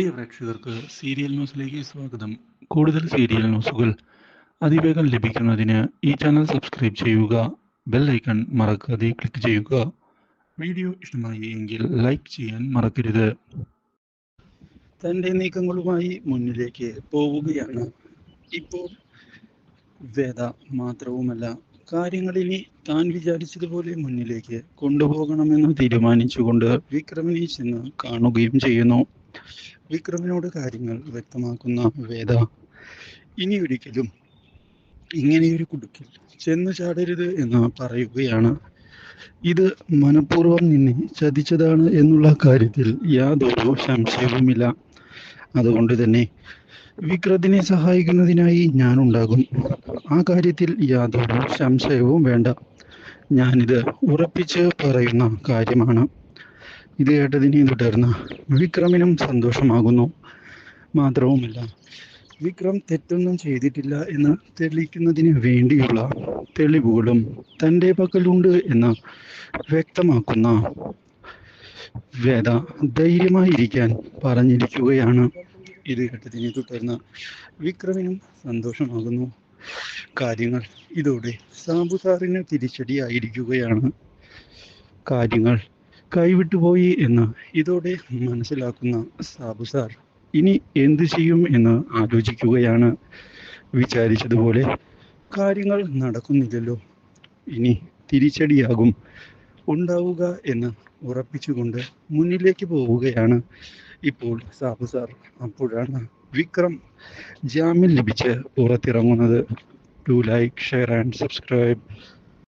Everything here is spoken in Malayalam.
പ്രിയ പ്രേക്ഷകർക്ക് സീരിയൽ ന്യൂസിലേക്ക് സ്വാഗതം. കൂടുതൽ സീരിയൽ ന്യൂസുകൾ അതിവേഗം ലഭിക്കുന്നതിന് ഈ ചാനൽ സബ്സ്ക്രൈബ് ചെയ്യുക ബെൽ ഐക്കൺ മറക്കാതെ ക്ലിക്ക് ചെയ്യുക. വീഡിയോ ഇഷ്ടമായി എങ്കിൽ ലൈക്ക് ചെയ്യാൻ മറക്കരുത്. തന്റെ നീക്കങ്ങളുമായി മുന്നിലേക്ക് പോവുകയാണ്. ഇപ്പോൾ വേദ മാത്രവുമല്ല കാര്യങ്ങളിനി താൻ വിചാരിച്ചതുപോലെ മുന്നിലേക്ക് കൊണ്ടുപോകണമെന്ന് തീരുമാനിച്ചുകൊണ്ട് വിക്രമിനെ ചെന്ന് കാണുകയും ചെയ്യുന്നു. വിക്രമിനോട് കാര്യങ്ങൾ വ്യക്തമാക്കുന്ന വേദ ഇനി ഒരിക്കലും ഇങ്ങനെയൊരു കുടുക്കിൽ ചെന്ന് ചാടരുത് എന്ന് പറയുകയാണ്. ഇത് മനഃപൂർവം നിന്നെ ചതിച്ചതാണ് എന്നുള്ള കാര്യത്തിൽ യാതൊരു സംശയവുമില്ല. അതുകൊണ്ട് തന്നെ വിക്രത്തിനെ സഹായിക്കുന്നതിനായി ഞാൻ ഉണ്ടാകും ആ കാര്യത്തിൽ യാതൊരു സംശയവും വേണ്ട. ഞാനിത് ഉറപ്പിച്ച് പറയുന്ന കാര്യമാണ്. ഇത് കേട്ടതിനെ തുടർന്ന് വിക്രമിനും സന്തോഷമാകുന്നു. മാത്രവുമല്ല വിക്രം തെറ്റൊന്നും ചെയ്തിട്ടില്ല എന്ന് തെളിയിക്കുന്നതിന് വേണ്ടിയുള്ള തെളിവുകളും തന്റെ പക്കലുണ്ട് എന്ന് വ്യക്തമാക്കുന്ന വേദ ധൈര്യമായിരിക്കാൻ പറഞ്ഞിരിക്കുകയാണ്. ഇത് കേട്ടതിനെ തുടർന്ന് വിക്രമിനും സന്തോഷമാകുന്നു. കാര്യങ്ങൾ ഇതോടെ സാമ്പുസാറിന് സാറിന് തിരിച്ചടിയായിരിക്കുകയാണ്. കാര്യങ്ങൾ കൈവിട്ടുപോയി എന്ന് ഇതോടെ മനസ്സിലാക്കുന്ന സാബു സാർ ഇനി എന്തു ചെയ്യും എന്ന് ആലോചിക്കുകയാണ്. വിചാരിച്ചതുപോലെ കാര്യങ്ങൾ നടക്കുന്നില്ലല്ലോ. ഇനി തിരിച്ചടിയാകും. ഉണ്ടാവുക എന്ന് ഉറപ്പിച്ചുകൊണ്ട് മുന്നിലേക്ക് പോവുകയാണ് ഇപ്പോൾ സാബു സാർ. അപ്പോഴാണ് വിക്രം ജാമ്യം ലഭിച്ച് പുറത്തിറങ്ങുന്നത്. To like share and subscribe